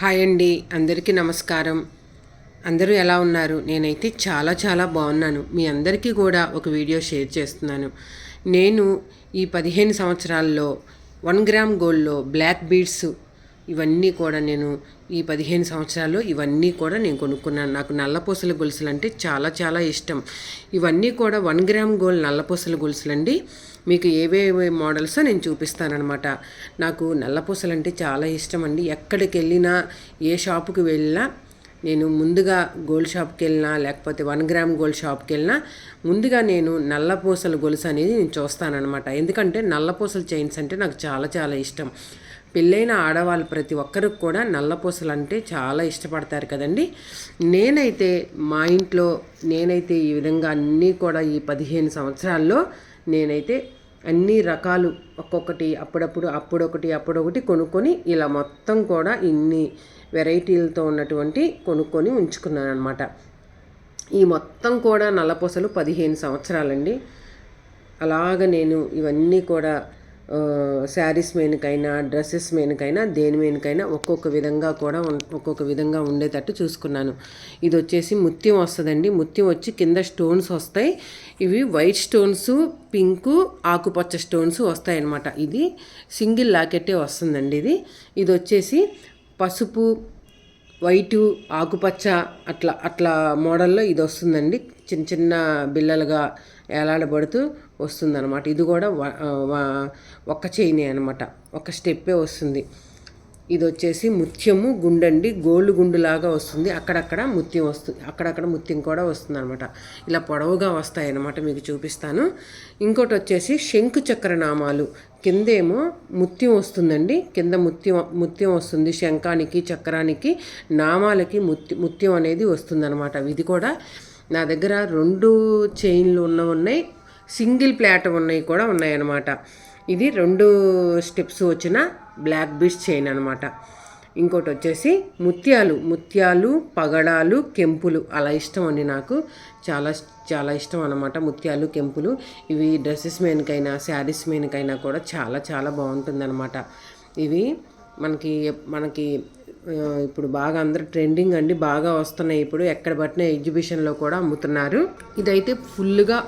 Hi అండి అందరికీ నమస్కారం. అందరూ ఎలా ఉన్నారు? నేనైతే చాలా చాలా బాగున్నాను. మీ అందరికీ కూడా ఒక వీడియో షేర్ చేస్తున్నాను. నేను ఈ పదిహేను సంవత్సరాల్లో వన్ గ్రామ్ గోల్డ్లో బ్లాక్ బీడ్స్ ఇవన్నీ కూడా నేను ఈ పదిహేను సంవత్సరాలు ఇవన్నీ కూడా నేను కొనుక్కున్నాను. నాకు నల్లపూసల గొలుసులు అంటే చాలా చాలా ఇష్టం. ఇవన్నీ కూడా వన్ గ్రామ్ గోల్డ్ నల్లపూసల గొలుసులు అండి మీకు ఏవేవి మోడల్స్ నేను చూపిస్తానమాట నాకు నల్లపూసలు అంటే చాలా ఇష్టం అండి. ఎక్కడికి వెళ్ళినా ఏ షాపుకి వెళ్ళినా నేను ముందుగా గోల్డ్ షాప్కి వెళ్ళినా లేకపోతే వన్ గ్రామ్ గోల్డ్ షాప్కి వెళ్ళినా ముందుగా నేను నల్లపూసల గొలుసు అనేది నేను చూస్తానన్నమాట. ఎందుకంటే నల్లపూసల చైన్స్ అంటే నాకు చాలా చాలా ఇష్టం. పెళ్ళైన ఆడవాళ్ళు ప్రతి ఒక్కరికి కూడా నల్లపూసలు అంటే చాలా ఇష్టపడతారు కదండి. నేనైతే మా ఇంట్లో నేనైతే ఈ విధంగా అన్నీ కూడా ఈ పదిహేను సంవత్సరాల్లో నేనైతే అన్ని రకాలు ఒక్కొక్కటి అప్పుడప్పుడు అప్పుడొకటి అప్పుడొకటి కొనుక్కొని ఇలా మొత్తం కూడా ఇన్ని వెరైటీలతో ఉన్నటువంటి కొనుక్కొని ఉంచుకున్నాను అనమాట ఈ మొత్తం కూడా నల్లపూసలు పదిహేను సంవత్సరాలండి. అలాగ నేను ఇవన్నీ కూడా శారీస్ మీదకైనా డ్రెస్సెస్ మీదకైనా దేని మీదకైనా ఒక్కొక్క విధంగా కూడా ఒక్కొక్క విధంగా ఉండేటట్టు చూసుకున్నాను. ఇది వచ్చేసి ముత్యం వస్తుందండి. ముత్యం వచ్చి కింద స్టోన్స్ వస్తాయి. ఇవి వైట్ స్టోన్స్ పింకు ఆకుపచ్చ స్టోన్స్ వస్తాయి అన్నమాట ఇది సింగిల్ లాకెట్టే వస్తుందండి ఇది. ఇది వచ్చేసి పసుపు వైటు ఆకుపచ్చ అట్లా అట్లా మోడల్లో ఇది వస్తుందండి. చిన్న చిన్న బిల్లలుగా ఏలాడబడుతూ వస్తుందన్నమాట. ఇది కూడా ఒక్క చైనే అనమాట ఒక స్టెప్పే వస్తుంది. ఇది వచ్చేసి ముత్యము గుండండి గోల్డ్ గుండులాగా వస్తుంది. అక్కడక్కడ ముత్యం వస్తుంది అక్కడక్కడ ముత్యం కూడా వస్తుంది అనమాట ఇలా పొడవుగా వస్తాయి మీకు చూపిస్తాను. ఇంకోటి వచ్చేసి శంకు చక్ర నామాలు కిందేమో ముత్యం వస్తుందండి. కింద ముత్యం ముత్యం వస్తుంది. శంఖానికి చక్రానికి నామాలకి ముత్య ముత్యం అనేది వస్తుందన్నమాట. ఇది కూడా నా దగ్గర రెండు చైన్లు ఉన్న ఉన్నాయి. సింగిల్ ప్లాట్ ఉన్నాయి కూడా ఉన్నాయన్నమాట. ఇది రెండు స్టెప్స్ వచ్చిన బ్లాక్ బీచ్ చైన్ అనమాట ఇంకోటి వచ్చేసి ముత్యాలు ముత్యాలు పగడాలు కెంపులు అలా ఇష్టం అండి నాకు. చాలా చాలా ఇష్టం అనమాట ముత్యాలు కెంపులు. ఇవి డ్రెస్సెస్ మీదకైనా శారీస్ మీదకైనా కూడా చాలా చాలా బాగుంటుందన్నమాట. ఇవి మనకి మనకి ఇప్పుడు బాగా అందరు ట్రెండింగ్ అండి బాగా వస్తున్నాయి. ఇప్పుడు ఎక్కడ పట్టిన ఎగ్జిబిషన్లో కూడా అమ్ముతున్నారు. ఇదైతే ఫుల్గా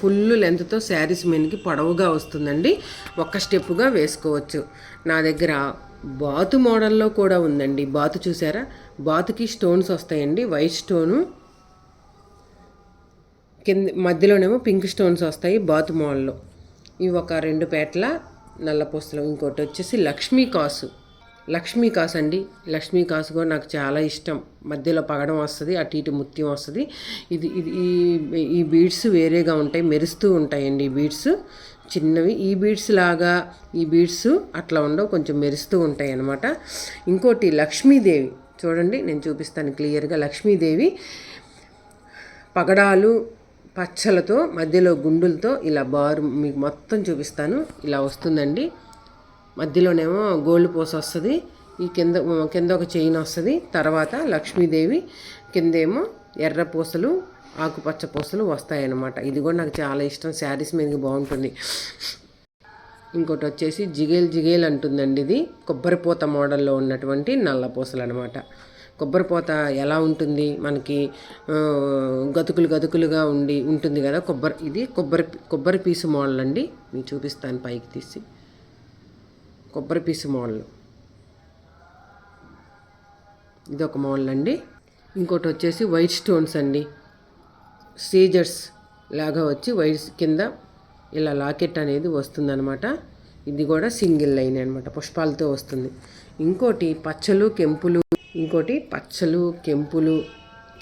ఫుల్ లెంత్తో శారీస్ మీదకి పొడవుగా వస్తుందండి. ఒక్క స్టెప్పుగా వేసుకోవచ్చు. నా దగ్గర బాతు మోడల్లో కూడా ఉందండి. బాతు చూసారా? బాతుకి స్టోన్స్ వస్తాయండి. వైట్ స్టోను కింద మధ్యలోనేమో పింక్ స్టోన్స్ వస్తాయి బాతు మోడల్లో ఇవి ఒక రెండు పేటల నల్ల పూసలు ఇంకోటి వచ్చేసి లక్ష్మీ కాసు. లక్ష్మీ కాసు అండి. లక్ష్మీ కాసు కూడా నాకు చాలా ఇష్టం. మధ్యలో పగడం వస్తుంది అటు ఇటు ముత్యం వస్తుంది. ఇది ఇది ఈ ఈ బీడ్స్ వేరేగా ఉంటాయి మెరుస్తూ ఉంటాయండి ఈ బీడ్స్. చిన్నవి. ఈ బీడ్స్ లాగా ఈ బీడ్స్ అట్లా ఉండవు కొంచెం మెరుస్తూ ఉంటాయి అన్నమాట. ఇంకోటి లక్ష్మీదేవి. చూడండి నేను చూపిస్తాను క్లియర్గా. లక్ష్మీదేవి పగడాలు పచ్చలతో మధ్యలో గుండులతో ఇలా బారు మీకు మొత్తం చూపిస్తాను. ఇలా వస్తుందండి. మధ్యలోనేమో గోల్డ్ పూస వస్తుంది. ఈ కింద కింద ఒక చైన్ వస్తుంది. తర్వాత లక్ష్మీదేవి కిందేమో ఎర్ర పూసలు ఆకుపచ్చ పూసలు వస్తాయన్నమాట. ఇది కూడా నాకు చాలా ఇష్టం. శారీస్ మీదకి బాగుంటుంది. ఇంకోటి వచ్చేసి జిగేల్ జిగేల్ అంటుందండి ఇది. కొబ్బరిపోత మోడల్లో ఉన్నటువంటి నల్ల పూసలు అనమాట కొబ్బరిపోత ఎలా ఉంటుంది? మనకి గతుకులు గతుకులుగా ఉండి ఉంటుంది కదా కొబ్బరి ఇది కొబ్బరి కొబ్బరి పీసు మోడల్ అండి. మీకు చూపిస్తాను పైకి తీసి. కొబ్బరి పీసు మోడల్ ఇది ఒక మోడల్ అండి. ఇంకోటి వచ్చేసి వైట్ స్టోన్స్ అండి. సీజర్స్ లాగా వచ్చి వైట్ కింద ఇలా లాకెట్ అనేది వస్తుందన్నమాట. ఇది కూడా సింగిల్ లైన్ అనమాట పుష్పాలతో వస్తుంది. ఇంకోటి పచ్చలు కెంపులు. ఇంకోటి పచ్చలు కెంపులు.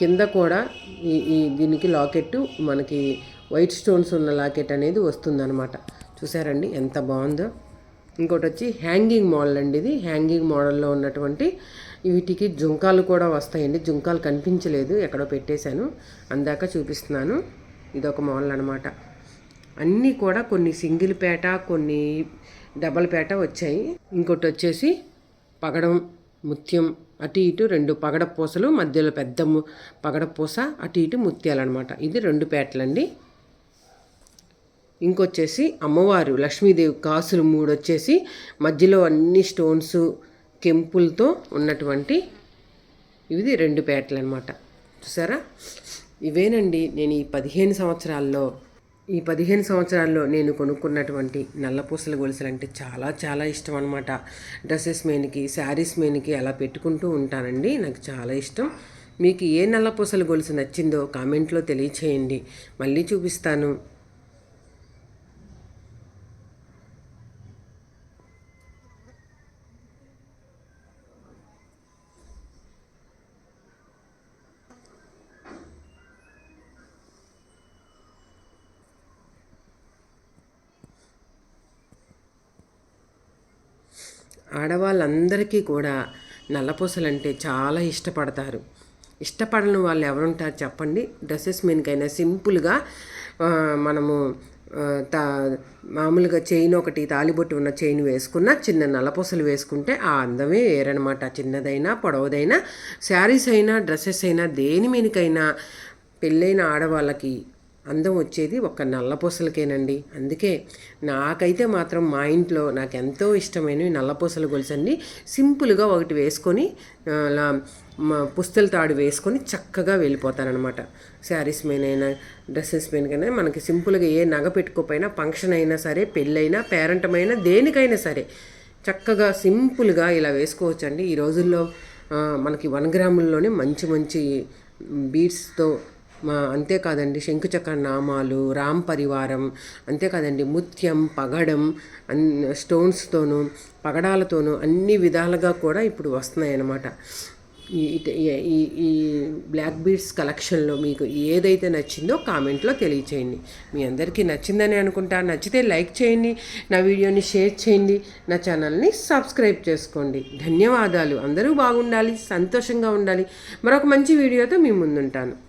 కింద కూడా ఈ ఈ దీనికి లాకెట్ మనకి వైట్ స్టోన్స్ ఉన్న లాకెట్ అనేది వస్తుందన్నమాట. చూసారండి ఎంత బాగుందో? ఇంకోటి వచ్చి హ్యాంగింగ్ మోడల్ అండి ఇది. హ్యాంగింగ్ మోడల్లో ఉన్నటువంటి వీటికి జుంకాలు కూడా వస్తాయండి. జుంకాలు కనిపించలేదు ఎక్కడో పెట్టేశాను. అందాక చూపిస్తున్నాను. ఇదొక మోడల్ అనమాట అన్నీ కూడా కొన్ని సింగిల్ పేట కొన్ని డబల్ పేట వచ్చాయి. ఇంకోటి వచ్చేసి పగడం ముత్యం అటు ఇటు రెండు పగడ పూసలు మధ్యలో పెద్ద పగడ పూస అటు ఇటు ముత్యాలు అనమాట ఇది రెండు పేటలండి. ఇంకొచ్చేసి అమ్మవారు లక్ష్మీదేవి కాసులు మూడు వచ్చేసి మధ్యలో అన్ని స్టోన్స్ కెంపులతో ఉన్నటువంటి ఇది రెండు పేటలు అనమాట చూసారా? ఇవేనండి నేను ఈ పదిహేను సంవత్సరాల్లో ఈ పదిహేను సంవత్సరాల్లో నేను కొనుక్కున్నటువంటి నల్లపూసల గొలుసులు అంటే చాలా చాలా ఇష్టం అనమాట డ్రెస్సెస్ మేన్కి శారీస్ మేన్కి అలా పెట్టుకుంటూ ఉంటానండి. నాకు చాలా ఇష్టం. మీకు ఏ నల్లపూసల గొలుసు నచ్చిందో కామెంట్లో తెలియచేయండి. మళ్ళీ చూపిస్తాను. ఆడవాళ్ళందరికీ కూడా నల్లపూసలు అంటే చాలా ఇష్టపడతారు. ఇష్టపడని వాళ్ళు ఎవరుంటారు చెప్పండి. డ్రెస్సెస్ మీదకైనా సింపుల్గా మనము తా మామూలుగా చైన్ ఒకటి తాలిబొట్టు ఉన్న చైన్ వేసుకున్న చిన్న నల్లపూసలు వేసుకుంటే ఆ అందమే వేరనమాట చిన్నదైనా పొడవదైనా శారీస్ అయినా డ్రెస్సెస్ అయినా దేని మీదకైనా పెళ్ళైన ఆడవాళ్ళకి అందం వచ్చేది ఒక నల్లపూసలకేనండి అందుకే నాకైతే మాత్రం మా ఇంట్లో నాకు ఎంతో ఇష్టమైనవి నల్లపూసల గొలుసండి సింపుల్గా ఒకటి వేసుకొని అలా పుస్తల తాడు వేసుకొని చక్కగా వెళ్ళిపోతారనమాట శారీస్ అయినా డ్రెస్సెస్ మీదకైనా మనకి సింపుల్గా ఏ నగ పెట్టుకోపోయినా ఫంక్షన్ అయినా సరే పెళ్ళైనా పేరెంటమైనా దేనికైనా సరే చక్కగా సింపుల్గా ఇలా వేసుకోవచ్చండి. ఈ రోజుల్లో మనకి వన్ గ్రాముల్లోనే మంచి మంచి బీడ్స్తో మా అంతేకాదండి శంకుచక్ర నామాలు రామ్ పరివారం అంతేకాదండి ముత్యం పగడం అన్ స్టోన్స్తోనూ పగడాలతోనూ అన్ని విధాలుగా కూడా ఇప్పుడు వస్తున్నాయి అన్నమాట ఈ ఈ ఈ బ్లాక్ బీడ్స్ కలెక్షన్లో మీకు ఏదైతే నచ్చిందో కామెంట్లో తెలియచేయండి. మీ అందరికీ నచ్చిందని అనుకుంటా. నచ్చితే లైక్ చేయండి నా వీడియోని షేర్ చేయండి నా ఛానల్ని సబ్స్క్రైబ్ చేసుకోండి. ధన్యవాదాలు. అందరూ బాగుండాలి సంతోషంగా ఉండాలి. మరొక మంచి వీడియోతో మీ ముందుంటాను.